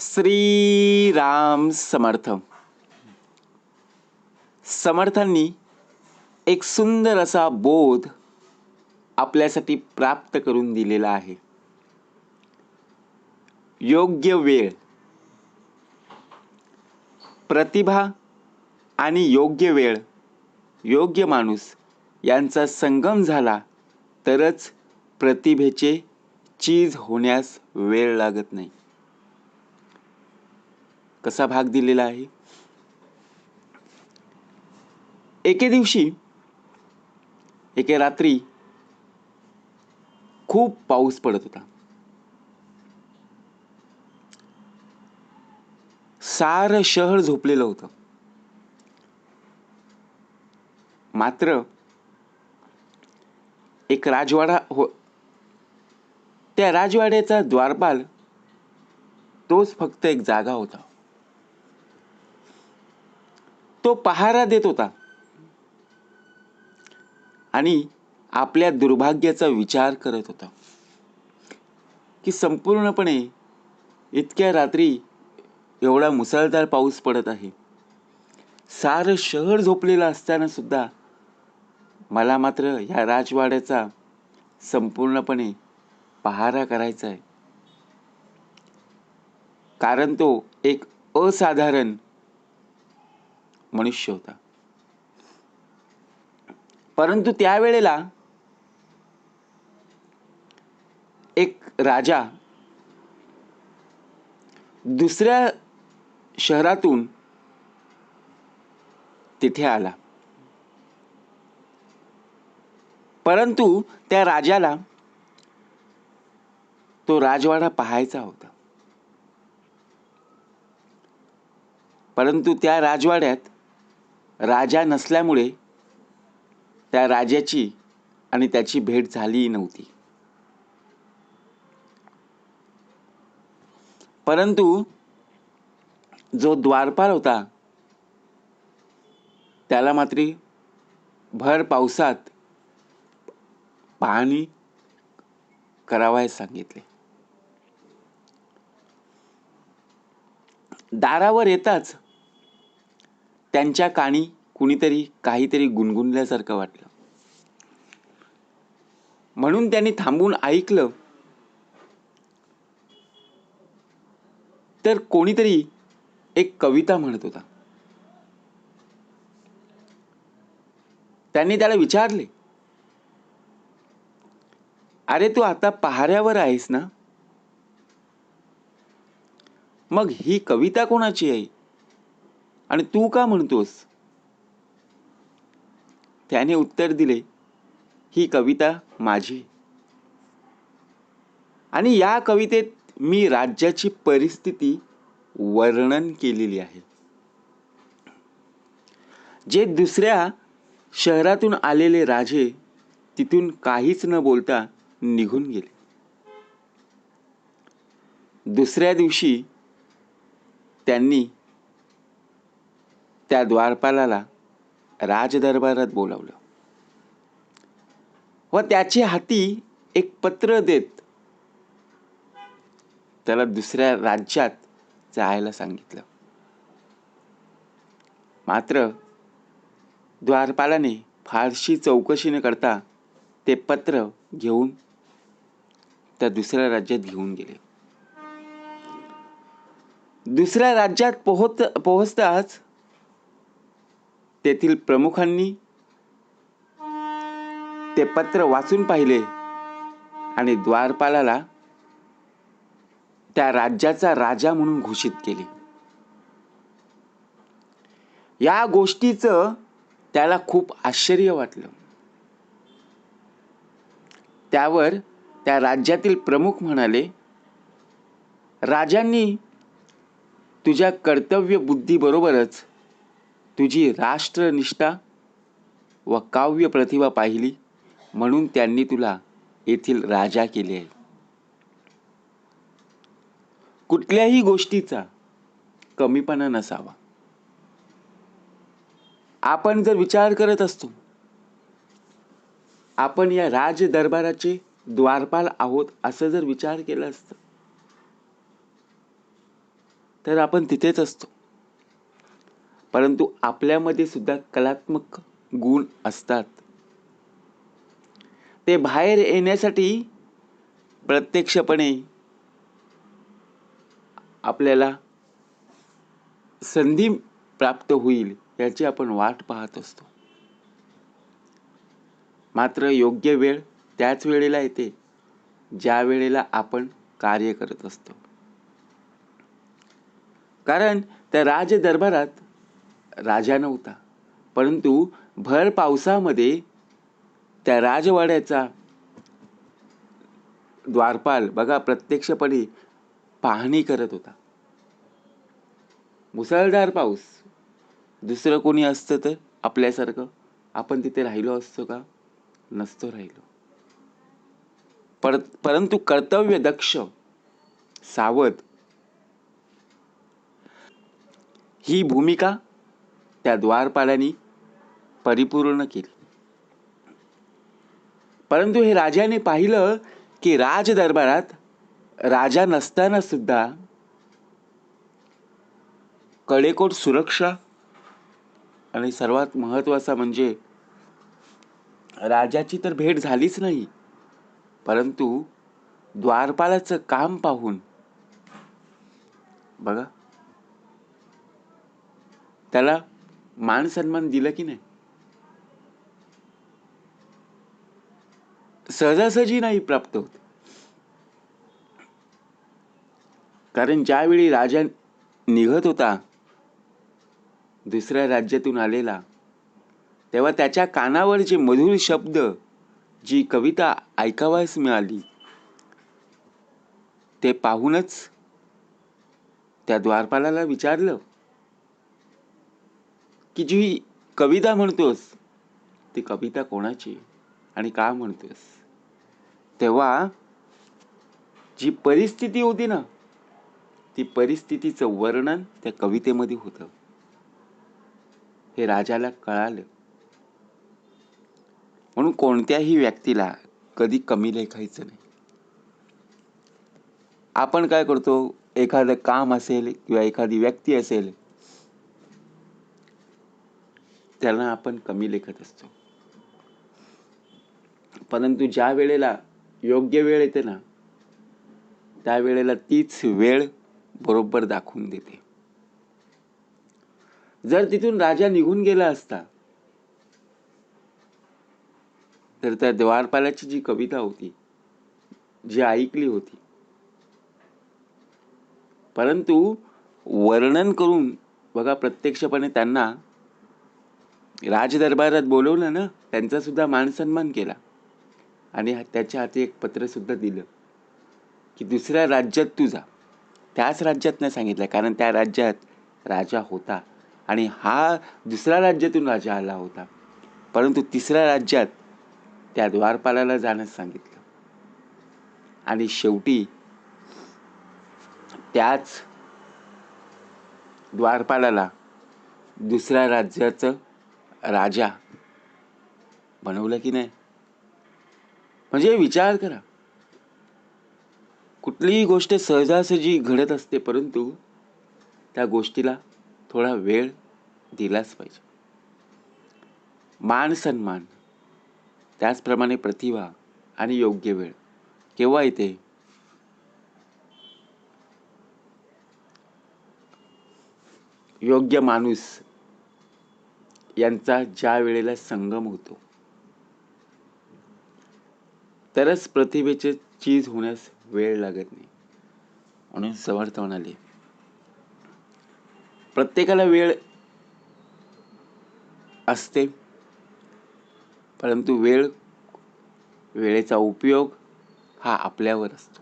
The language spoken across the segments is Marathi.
श्री राम समर्थ. समर्थांनी एक सुंदर असा बोध आपल्यासाठी प्राप्त करून दिलेला आहे. योग्य वेळ प्रतिभा आणि योग्य वेळ योग्य माणूस यांचा संगम झाला तरच प्रतिभेचे चीज होण्यास वेळ लागत नाही. कसा भाग दिलेला आहे? एके दिवशी एके रात्री खूप पाऊस पडत होता. सारं शहर झोपलेलं होतं. मात्र एक राजवाडा हो त्या राजवाड्याचा द्वारपाल तोच फक्त एक जागा होता. तो पहारा देत होता. आणि आपल्या दुर्भाग्याचा विचार करत होता. की संपूर्णपणे इतक्या रात्री एवढा मुसळधार पाऊस पडत आहे. सारं शहर झोपलेलं असताना सुद्धा मला मात्र ह्या राजवाड्याचा संपूर्णपणे पहारा करायचा आहे. कारण तो एक असाधारण मनुष्य होता. परंतु त्यावेळेला एक राजा दुसऱ्या शहरातून तिथे आला. परंतु त्या राजाला तो राजवाडा पाहायचा होता. परंतु त्या राजवाड्यात राजा नसल्यामुळे त्या राजाची आणि त्याची भेट झाली नव्हती. परंतु जो द्वारपाल होता त्याला मात्र भर पावसात पाहणी करावयास सांगितले. दारावर येताच त्यांच्या काणी कुणीतरी काहीतरी गुणगुणल्यासारखं वाटलं. म्हणून त्यांनी थांबून ऐकलं. तर कोणीतरी एक कविता म्हणत होता. त्यांनी त्याला विचारले अरे तू आता पहाऱ्यावर आहेस ना? मग ही कविता कोणाची आहे? आणि तू का म्हणतोस? त्याने उत्तर दिले ही कविता माझी. आणि या कवितेत मी राज्याची परिस्थिती वर्णन केलेली आहे. जे दुसऱ्या शहरातून आलेले राजे तिथून काहीच न बोलता निघून गेले. दुसऱ्या दिवशी त्यांनी त्या द्वारपालाला राजदरबारात बोलावलं. व त्याची हाती एक पत्र देत त्याला दुसऱ्या राज्यात जायला सांगितलं. मात्र द्वारपालाने फारशी चौकशी न करता ते पत्र घेऊन त्या दुसऱ्या राज्यात घेऊन गेले. दुसऱ्या राज्यात पोहोच पोहोचताच तेथील प्रमुखांनी ते पत्र वाचून पाहिले आणि द्वारपालाला त्या राज्याचा राजा म्हणून घोषित केले. या गोष्टीचं त्याला खूप आश्चर्य वाटलं. त्यावर त्या राज्यातील प्रमुख म्हणाले राजांनी तुझ्या कर्तव्य बुद्धीबरोबरच तुझी राष्ट्रनिष्ठा व काव्य प्रतिभा पाहिली म्हणून त्यांनी तुला येथील राजा केले आहे. कुठल्याही गोष्टीचा कमीपणा नसावा. आपण जर विचार करत असतो आपण या राज दरबाराचे द्वारपाल आहोत असं जर विचार केला असत तर आपण तिथेच असतो. परंतु आपल्यामध्ये सुद्धा कलात्मक गुण असतात. ते बाहेर येण्यासाठी प्रत्यक्षपणे आपल्याला संधी प्राप्त होईल याची आपण वाट पाहत असतो. मात्र योग्य वेळ त्याच वेळेला येते ज्या वेळेला आपण कार्य करत असतो. कारण त्या राज दरबारात राजा नव्हता. परंतु भर पावसामध्ये त्या राजवाड्याचा द्वारपाल बघा प्रत्यक्षपणे पाहणी करत होता. मुसळधार पाऊस. दुसरं कोणी असतं तर आपल्यासारखं? आपण तिथे राहिलो असतो का? नसतो राहिलो. पर परंतु कर्तव्य दक्ष सावध ही भूमिका त्या द्वारपालांनी परिपूर्ण केली. परंतु हे राजाने पाहिलं की राज दरबारात राजा नसताना सुद्धा कडेकोट सुरक्षा आणि सर्वात महत्त्वाचा म्हणजे राजाची तर भेट झालीच नाही परंतु द्वारपालाचं काम पाहून बघा त्याला मान सन्मान दिला की नाही? सहजासहजी नाही प्राप्त होत. कारण ज्यावेळी राजा निघत होता दुसऱ्या राज्यातून आलेला तेव्हा त्याच्या कानावर जे मधुर शब्द जी कविता ऐकावयास मिळाली ते पाहूनच त्या द्वारपालाला विचारलं. की जी कविता म्हणतोस ती कविता कोणाची आणि का म्हणतोस? तेव्हा जी परिस्थिती होती ना ती परिस्थितीचं वर्णन त्या कवितेमध्ये होतं. हे राजाला कळालं. म्हणून कोणत्याही व्यक्तीला कधी कमी लेखायचं नाही. आपण काय करतो? एखादं काम असेल किंवा एखादी व्यक्ती असेल त्यांना आपण कमी लेखत असतो. परंतु ज्या वेळेला योग्य वेळ येते ना त्या वेळेला तीच वेळ बरोबर दाखवून देते. जर तिथून राजा निघून गेला असता तर त्या द्वारपालाची जी कविता होती जी ऐकली होती परंतु वर्णन करून बघा प्रत्यक्षपणे त्यांना राजदरबारात बोलवलं ना त्यांचा सुद्धा मानसन्मान केला. आणि त्याच्या हाती एक पत्र सुद्धा दिलं की दुसऱ्या राज्यात तू जा. त्याच राज्यात नाही सांगितलं कारण त्या राज्यात राजा होता. आणि हा दुसऱ्या राज्यातून राजा आला होता. परंतु तिसऱ्या राज्यात त्या द्वारपालाला जाण्यास सांगितलं. आणि शेवटी त्याच द्वारपालाला दुसऱ्या राज्याचं राजा बनवलं की नाही? म्हणजे विचार करा. कुठलीही गोष्ट सहजासहजी घडत असते परंतु त्या गोष्टीला थोडा वेळ दिलाच पाहिजे. मान सन्मान त्याचप्रमाणे प्रतिभा आणि योग्य वेळ. केव्हा येते? योग्य माणूस यांचा ज्या वेळेला संगम होतो तरच प्रतिभेचे चीज होण्यास वेळ लागत नाही. म्हणून समर्थ म्हणाले प्रत्येकाला वेळ असते परंतु वेळ वेळेचा उपयोग हा आपल्यावर असतो.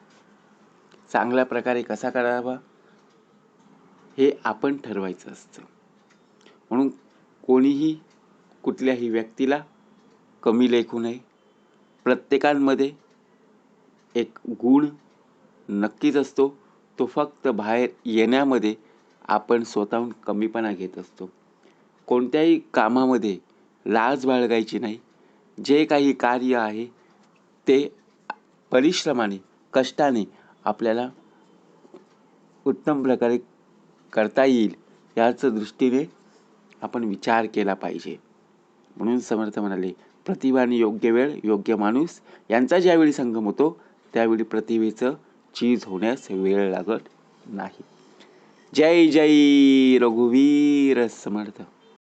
चांगल्या प्रकारे कसा करावा हे आपण ठरवायचं असतं. म्हणून कोणीही कुठल्याही व्यक्तीला कमी लेखू नये. प्रत्येकांमध्ये एक गुण नक्कीच असतो. तो फक्त बाहेर येण्यामध्ये आपण स्वतःहून कमीपणा घेत असतो. कोणत्याही कामामध्ये लाज बाळगायची नाही. जे काही कार्य आहे ते परिश्रमाने कष्टाने आपल्याला उत्तम प्रकारे करता येईल याचं दृष्टीने आपण विचार केला पाहिजे. म्हणून समर्थ म्हणाले प्रतिभा आणि योग्य वेळ योग्य माणूस यांचा ज्यावेळी संगम होतो त्यावेळी प्रतिभेचं चीज होण्यास वेळ लागत नाही. जय जय रघुवीर समर्थ.